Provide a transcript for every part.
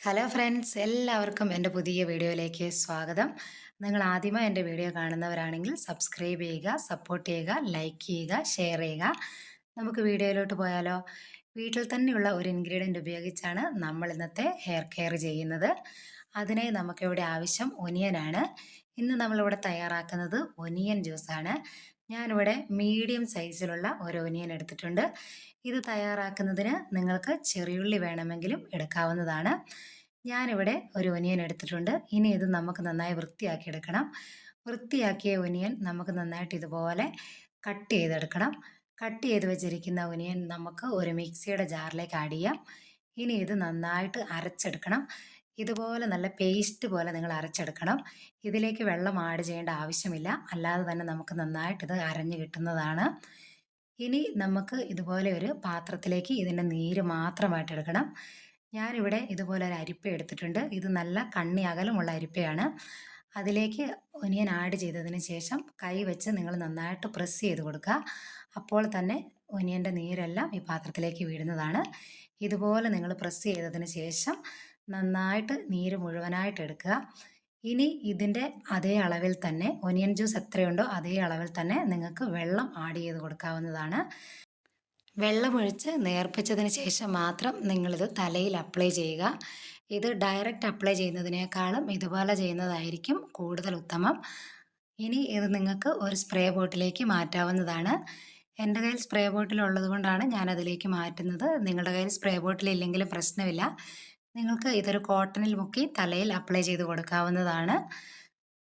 Hello friends എല്ലാവർക്കും എന്റെ പുതിയ വീഡിയോയിലേക്ക് സ്വാഗതം. നിങ്ങൾ ആദ്യമായി എന്റെ വീഡിയോ കാണുന്നവരാണെങ്കിൽ സബ്സ്ക്രൈബ് ചെയ്യുക സപ്പോർട്ട് ചെയ്യുക ലൈക്ക് ചെയ്യുക ഷെയർ ചെയ്യുക. നമുക്ക് വീഡിയോയിലോട്ട് പോയാലോ? വീട്ടിൽ തന്നെയുള്ള ഒരു ഇൻഗ്രീഡിയന്റ് ഉപയോഗിച്ചാണ് നമ്മൾ ഇന്നത്തെ ഹെയർ കെയർ ചെയ്യുന്നത്. അതിനായി നമുക്കിവിടെ ആവശ്യം ഒനിയനാണ് ഇന്ന് നമ്മളിവിടെ തയ്യാറാക്കുന്നത് ഒനിയൻ ജ്യൂസാണ് ഞാനിവിടെ മീഡിയം സൈസിലുള്ള ഒരു ഒനിയൻ എടുത്തിട്ടുണ്ട്. ഇത് തയ്യാറാക്കുന്നതിന് നിങ്ങൾക്ക് ചെറിയുള്ളി വേണമെങ്കിലും എടുക്കാവുന്നതാണ്. ഞാനിവിടെ ഒരു ഒനിയൻ എടുത്തിട്ടുണ്ട്. ഇനി ഇത് നമുക്ക് നന്നായി വൃത്തിയാക്കി എടുക്കണം വൃത്തിയാക്കിയ ഒനിയൻ നമുക്ക് നന്നായിട്ട് ഇതുപോലെ കട്ട് ചെയ്തെടുക്കണം. കട്ട് ചെയ്ത് വെച്ചിരിക്കുന്ന ഒനിയൻ നമുക്ക് ഒരു മിക്സിയുടെ ജാറിലേക്ക് ആഡ് ചെയ്യാം. ഇനി ഇത് നന്നായിട്ട് അരച്ചെടുക്കണം. ഇതുപോലെ നല്ല പേസ്റ്റ് പോലെ നിങ്ങൾ അരച്ചെടുക്കണം. ഇതിലേക്ക് വെള്ളം ആഡ് ചെയ്യേണ്ട ആവശ്യമില്ല. അല്ലാതെ തന്നെ നമുക്ക് നന്നായിട്ട് ഇത് അരഞ്ഞു കിട്ടുന്നതാണ്. ഇനി നമുക്ക് ഇതുപോലെ ഒരു പാത്രത്തിലേക്ക് ഇതിന്റെ നീര് മാത്രമായിട്ട് എടുക്കണം. ഞാനിവിടെ ഇതുപോലെ ഒരു അരിപ്പ എടുത്തിട്ടുണ്ട്. ഇത് നല്ല കണ്ണി അകലമുള്ള അരിപ്പയാണ്. അതിലേക്ക് ഒനിയൻ ആഡ് ചെയ്തതിന് ശേഷം കൈ വെച്ച് നിങ്ങൾ നന്നായിട്ട് പ്രസ് ചെയ്ത് കൊടുക്കുക. അപ്പോൾ തന്നെ ഒനിയന്റെ നീരെല്ലാം ഈ പാത്രത്തിലേക്ക് വീഴുന്നതാണ്. ഇതുപോലെ നിങ്ങൾ പ്രസ് ചെയ്തതിന് ശേഷം നന്നായിട്ട് നീര് മുഴുവനായിട്ട് എടുക്കുക. ഇനി ഇതിന്റെ അതേ അളവിൽ തന്നെ ഒനിയൻ ജ്യൂസ് എത്രയുണ്ടോ അതേ അളവിൽ തന്നെ നിങ്ങൾക്ക് വെള്ളം ആഡ് ചെയ്ത് കൊടുക്കാവുന്നതാണ്. വെള്ളമൊഴിച്ച് നേർപ്പിച്ചതിന് ശേഷം മാത്രം നിങ്ങളിത് തലയിൽ അപ്ലൈ ചെയ്യുക. ഇത് ഡയറക്റ്റ് അപ്ലൈ ചെയ്യുന്നതിനേക്കാളും ഇതുപോലെ ചെയ്യുന്നതായിരിക്കും കൂടുതൽ ഉത്തമം. ഇനി ഇത് നിങ്ങൾക്ക് ഒരു സ്പ്രേ ബോട്ടിലേക്ക് മാറ്റാവുന്നതാണ്. എന്റെ കയ്യിൽ സ്പ്രേ ബോട്ടിൽ ഉള്ളത് കൊണ്ടാണ് ഞാൻ അതിലേക്ക് മാറ്റുന്നത്. നിങ്ങളുടെ കയ്യിൽ സ്പ്രേ ബോട്ടിൽ ഇല്ലെങ്കിലും പ്രശ്നമില്ല. നിങ്ങൾക്ക് ഇതൊരു കോട്ടണിൽ മുക്കി തലയിൽ അപ്ലൈ ചെയ്ത് കൊടുക്കാവുന്നതാണ്.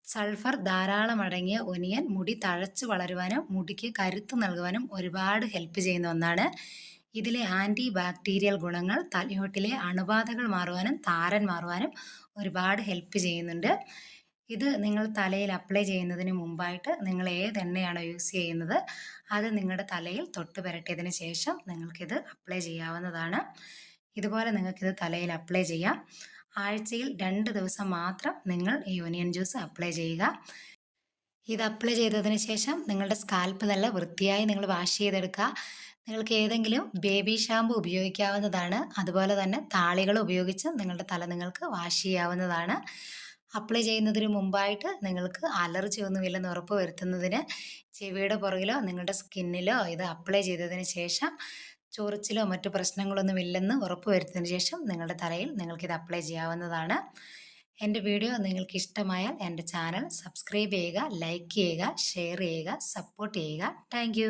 സൾഫർ ധാരാളം അടങ്ങിയ ഒനിയൻ മുടി തഴച്ചു വളരുവാനും മുടിക്ക് കരുത്ത് നൽകുവാനും ഒരുപാട് ഹെൽപ്പ് ചെയ്യുന്ന ഒന്നാണ്. ഇതിലെ ആന്റി ബാക്ടീരിയൽ ഗുണങ്ങൾ തലയോട്ടിലെ അണുബാധകൾ മാറുവാനും താരൻ മാറുവാനും ഒരുപാട് ഹെൽപ്പ് ചെയ്യുന്നുണ്ട്. ഇത് നിങ്ങൾ തലയിൽ അപ്ലൈ ചെയ്യുന്നതിന് മുമ്പായിട്ട് നിങ്ങൾ ഏത് എണ്ണയാണോ യൂസ് ചെയ്യുന്നത് അത് നിങ്ങളുടെ തലയിൽ തൊട്ട് പുരട്ടിയതിന് ശേഷം നിങ്ങൾക്കിത് അപ്ലൈ ചെയ്യാവുന്നതാണ്. ഇതുപോലെ നിങ്ങൾക്ക് ഇത് തലയിൽ അപ്ലൈ ചെയ്യാം. ആഴ്ചയിൽ രണ്ട് ദിവസം മാത്രം നിങ്ങൾ ഈ യൂണിയൻ ജ്യൂസ് അപ്ലൈ ചെയ്യുക. ഇത് അപ്ലൈ ചെയ്തതിന് ശേഷം നിങ്ങളുടെ സ്കാൽപ്പ് നല്ല വൃത്തിയായി നിങ്ങൾ വാഷ് ചെയ്തെടുക്കുക. നിങ്ങൾക്ക് ഏതെങ്കിലും ബേബി ഷാമ്പു ഉപയോഗിക്കാവുന്നതാണ്. അതുപോലെ തന്നെ താളികൾ ഉപയോഗിച്ച് നിങ്ങളുടെ തല നിങ്ങൾക്ക് വാഷ് ചെയ്യാവുന്നതാണ്. അപ്ലൈ ചെയ്യുന്നതിന് മുമ്പായിട്ട് നിങ്ങൾക്ക് അലർജി ഒന്നുമില്ലെന്ന് ഉറപ്പ് വരുത്തുന്നതിന് ചെവിയുടെ പുറകിലോ നിങ്ങളുടെ സ്കിന്നിലോ ഇത് അപ്ലൈ ചെയ്തതിന് ശേഷം ചൊറിച്ചിലോ മറ്റു പ്രശ്നങ്ങളൊന്നും ഇല്ലെന്ന് ഉറപ്പ് വരുത്തിയതിന് ശേഷം നിങ്ങളുടെ തലയിൽ നിങ്ങൾക്കിത് അപ്ലൈ ചെയ്യാവുന്നതാണ്. എന്റെ വീഡിയോ നിങ്ങൾക്ക് ഇഷ്ടമായാൽ എന്റെ ചാനൽ സബ്സ്ക്രൈബ് ചെയ്യുക ലൈക്ക് ചെയ്യുക ഷെയർ ചെയ്യുക സപ്പോർട്ട് ചെയ്യുക. താങ്ക്